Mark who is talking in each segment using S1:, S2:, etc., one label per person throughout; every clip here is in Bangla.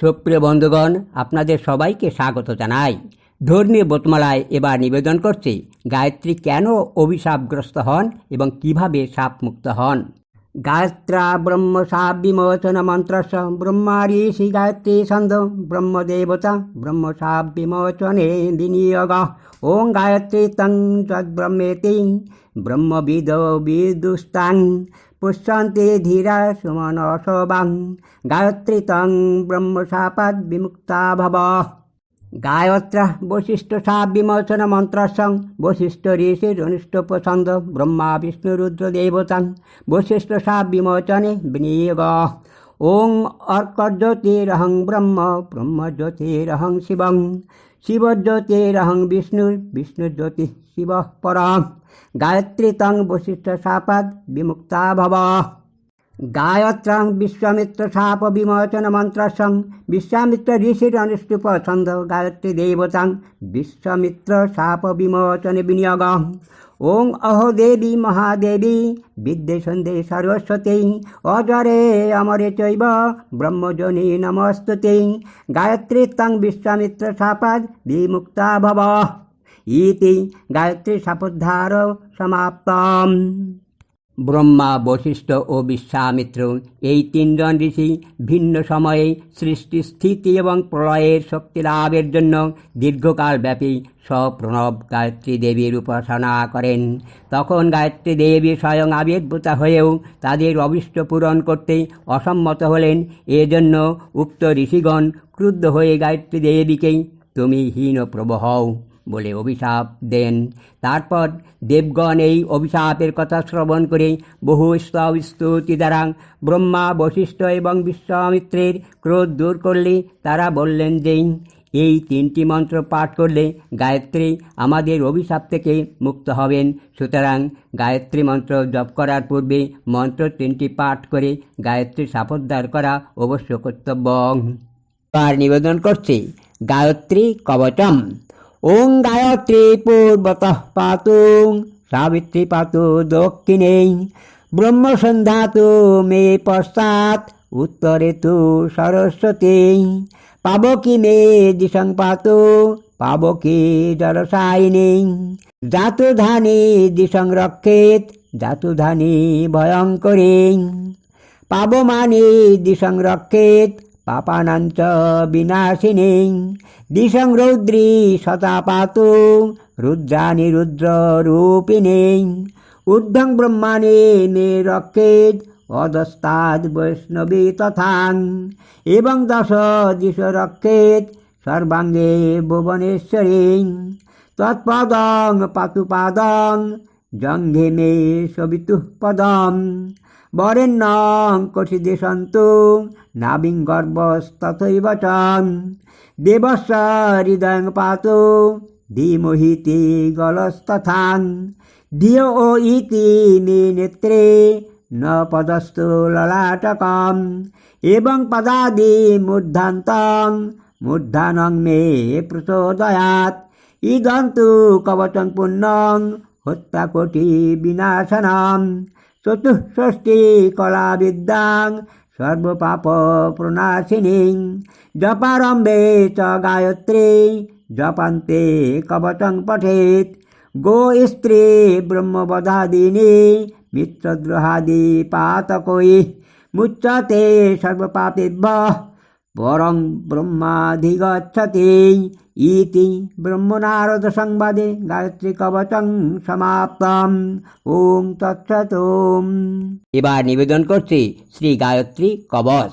S1: সুপ্রিয় বন্ধুগণ, আপনাদের সবাইকে স্বাগত জানাই। ধর্মীয় বোতমালায় এবার নিবেদন করছে, গায়ত্রী কেন অভিশাপগ্রস্ত হন এবং কীভাবে সাপমুক্ত হন? গায়ত্রা ব্রহ্ম সাপ বিমোচন মন্ত্র ব্রহ্মা ঋষি গায়ত্রী ছন্দ, ব্রহ্মদেবতা ব্রহ্ম সাপ বিমোচনে বিনিয়োগ। ওং গায়ত্রী তং যদ্ব্রহ্মেতি ব্রহ্মবিদ বিদুস্তাং। পুষ্যন্তে ধীরা সুমন শোভাং গায়ত্রী তং ব্রহ্ম সাপাদ বিমুক্তা ভব গায়ত্র বৈশিষ্ট্য সা বিমোচন মন্ত্রসং বৈশিষ্ট্য ঋষির অনিষ্ট পছন্দ ব্রহ্মা বিষ্ণু রুদ্র দেবতাং বৈশিষ্ট্য সা বিমোচনে বিনিয়োগ ওং অর্কজ্যোতিরহং ব্রহ্ম ব্রহ্মজ্যোতিরহং শিবং শিবজ্যোতিরহং বিষ্ণুর বিষ্ণুজ্যোতি শিব পরম গায়ত্রী তং বৈশিষ্ট্য সাপাদ বিমুক্তা ভব গায়ত্রং বিশ্বামিত্র সাপ বিমোচন মন্ত্রসং বিশ্বামিত্র ঋষির অনুষ্ঠুপ ছন্দ গায়ত্রী দেবতাং বিশ্বামিত্র সাপ বিমোচনে বিনিয়োগ ওং অহ দেবী মহাদেবী, বিদ্যে সন্ধে সরস্বতী, অজরে অমরে চৈব, ব্রহ্মজনী নমস্তুতি, গায়ত্রী তং বিশ্বামিত্র সাপাদ বিমুক্তা ভব। ইতি গায়ত্রী সাপোদ্ধার সমাপ্তম। ব্রহ্মা, বশিষ্ঠ ও বিশ্বামিত্র। এই তিনজন ঋষি ভিন্ন সময়ে সৃষ্টি, স্থিতি এবং প্রলয়ের শক্তি লাভের জন্য দীর্ঘকাল ব্যাপী স্বপ্রণব গায়ত্রী দেবীর উপাসনা করেন। তখন গায়ত্রী দেবী স্বয়ং আবির্ভূতা হয়েও তাদের অভিষ্ট পূরণ করতে অসম্মত হলেন। এজন্য উক্ত ঋষিগণ ক্রুদ্ধ হয়ে গায়ত্রী দেবীকেই, তুমি হীন প্রভ হও। বলে অভিশাপ দেন। তারপর দেবগণ এই অভিশাপের কথা শ্রবণ করে বহু স্তুতি দ্বারা ব্রহ্মা, বশিষ্ঠ এবং বিশ্বামিত্রের ক্রোধ দূর করলে তারা বললেন যে, এই তিনটি মন্ত্র পাঠ করলে গায়ত্রী আমাদের অভিশাপ থেকে মুক্ত হবেন। সুতরাং গায়ত্রী মন্ত্র জপ করার পূর্বে মন্ত্র তিনটি পাঠ করে গায়ত্রী সাপোদ্ধার করা অবশ্য কর্তব্য। আর নিবেদন করছে? গায়ত্রী কবচম। ওং গায়ত্রী পূর্বত পাতু সাবিত্রী পাতু দক্ষিণে ব্রহ্মসন্ধ্যা তু মে পশ্চাৎ উত্তরে তু সরস্বতী পাবকি মে দিশং পাতু পাবকি জলসায়িনী জাতুধানী দিশং রক্ষেত জাতুধানী ভয়ঙ্করী পাবমানি দিশং রক্ষেত পাপানাঞ্চ বিনাশিনী। দিশং রৌদ্রী শতাপাতু রুদ্রাণি রুদ্ররূপিণী। ঊর্ধ্বং ব্রহ্মাণে মে রক্ষেত অধস্তাদ বৈষ্ণবী তথাং এবং দশ দিশ রক্ষেত সর্বাঙ্গে ভুবনেশ্বরী। তৎপদং পাতুপাদং, জঙ্ঘে মে সবিতুঃ পদম বরেণ্যং কঠিদে সন্তু নাবিং গর্ভস্তথৈব চ দেবস্য হৃদয়ং পাতু, ধীমহিতি গলস্তথাং ধিয় ও ইতি মে নেত্রে ন পদস্তু ললাটকম, এবং পদাদি মূর্ধান্তং, মূর্ধানং মে প্রচোদয়াৎ ইদন্তু কবচং পুণ্যং হত্যাকোটি বিনাশনম। চতুষ্ষষ্ঠী কলা বিদ্যাং সর্বপাপ প্রণাশিনী জপারম্ভে চ গায়ত্রী জপান্তে কবচং পঠেত গো স্ত্রী ব্রহ্মবধাদিনী মিত্রদ্রোহাদি পাতকই মুচ্যতে সর্বপাপেভ্য পরং ব্রহ্মাধিগচ্ছতি ইতি ব্রহ্মনারদ সংবাদে গায়ত্রী কবচং সমাপ্তম ওম তৎসত এবার নিবেদন করছি শ্রী গায়ত্রী কবচ।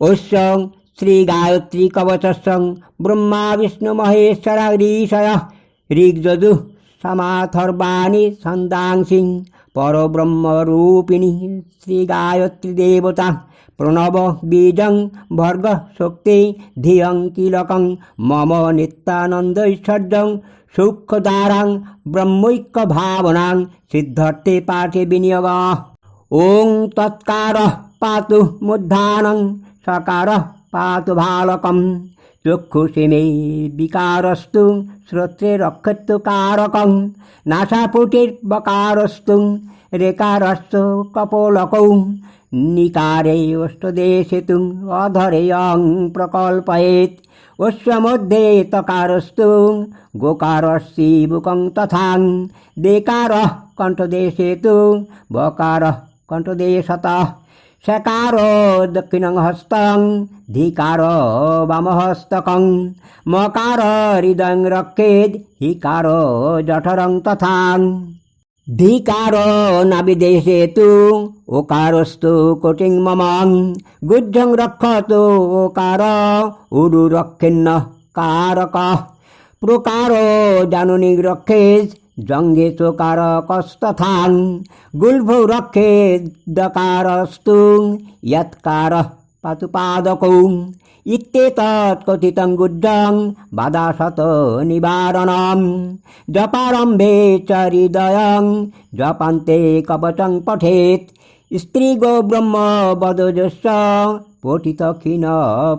S1: ওস্যং শ্রী গায়ত্রী কবচস্যং ব্রহ্মা বিষ্ণু মহেশ্বর ঋষয় ঋগ্যজু সমাথর্বাণী ছন্দাংসি পরব্রহ্মরূপিণী শ্রী গায়ত্রী দেবতা। প্রণব বীজং ভর্গ শক্তি ধিয়ং কিলকং মম নিত্যানন্দৈশ্বর্যং সূক্ষ্মদারাং ব্রহ্মৈক্য ভাবনাং সিদ্ধার্থে পাঠে বিনিয়োগ ওং তৎকার পাতু মুদ্ধানং সকার পাতু ভালকম চক্ষুষি বিকারস্তু শ্রোত্রে রক্ষত্তু কারকং নাসাপুটির্বকারস্তু রেকারস্ত কপোলকৌ নিকারে অষ্টদেশে তুং অধরে অং প্রকল্পয়েত অশ্বমধ্যে তকারস্তুং গোকারস্যি বুকং তথাং দেকার কণ্ঠদেশে তুং বকার কণ্ঠদেশত সকার দক্ষিণং হস্তং ধিকার বামহস্তকং মকার হৃদং রক্ষেদ হিকার জঠরং তথা ধিকার নাবিদেশে তু ওকারস্তু কোটিং মমাং গুদ্ধং রক্ষত ওকার উরু রক্ষিন্ন কারক প্রকার জানুনি রক্ষে জঙ্গে তো কার কস্তথাং গুলভ রক্ষে দকারস্তু ইৎকার পাতুপাদক পাতুপাদকৌ ইত্যেতৎকথিতং গুদ্ধং বাদাসত নিবারণ জপারম্ভে চরিদয়ং জপান্তে কবচং পঠেত স্ত্রী গো ব্রহ্ম বদজস্ব পঠিত ক্ষীণ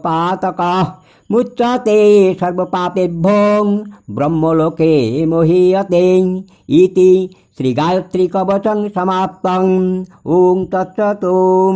S1: পাতক। মুচ্যতে সর্বপাপেভ্যং ব্রহ্মলোকে মহীয়তে ইতি শ্রীগায়ত্রী কবচং সমাপ্তং। ওং তৎসতোম